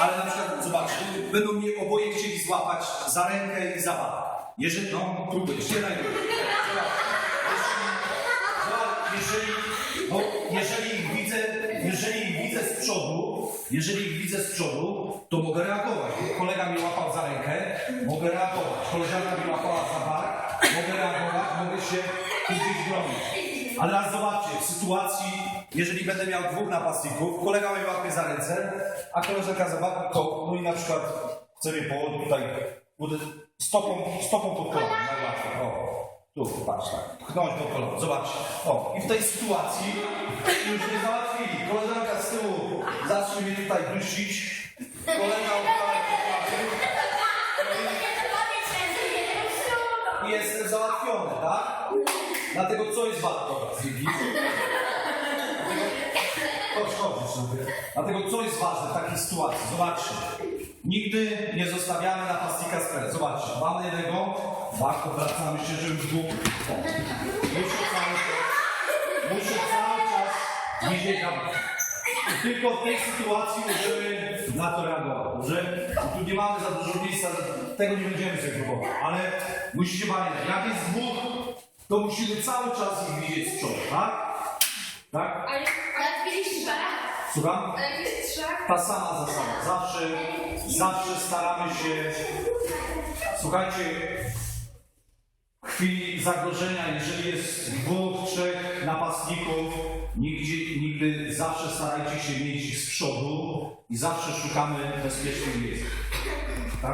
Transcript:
Ale na przykład, zobacz, będą mnie oboje chcieli złapać za rękę i za bark. Jeżeli, no, próbuj, jeszcze jedna i druga. Jeżeli, bo jeżeli ich widzę, jeżeli ich widzę z przodu, jeżeli ich widzę z przodu, to mogę reagować. Kolega mnie łapał za rękę, mogę reagować. Koleżanka mnie łapała za bark, mogę reagować, mogę się gdzieś bronić. Ale raz zobaczcie, w sytuacji, jeżeli będę miał dwóch napastników, kolega mnie łapie za ręce, a koleżanka za to, no i na przykład chce mnie po, tutaj, budę stopą, stopą pod kolor, najłatwiej. O. Tu, patrz tak, pchnąć do kolor, zobaczcie. O, i w tej sytuacji już mnie załatwili. Koleżanka z tyłu zacznie mnie tutaj dusić. Kolega jestem załatwiony, tak? Dlatego co jest ważne? Dobra, Ziggy. Chodź, chodź sobie. Dlatego co jest ważne w takiej sytuacji? Zobaczcie. Nigdy nie zostawiamy napastnika z pele. Zobaczcie, mamy jednego, tak, obracamy się, żeby w dół. Muszę cały czas, muszę cały czas tam. Tylko w tej sytuacji możemy na to reagować. Że tu nie mamy za dużo miejsca, tego nie będziemy sobie próbować. Ale musicie pamiętać, jak jest dwóch, to musimy cały czas ich widzieć z przodu, tak? Tak? Ale jak kiedyś trzeba? Słucham? Jak kiedyś trzeba? Ta sama zasada. Zawsze, zawsze staramy się. Słuchajcie, w chwili zagrożenia, jeżeli jest dwóch, trzech napastników, nigdzie, nigdy zawsze starajcie się mieć z przodu i zawsze szukamy bezpiecznych miejsc.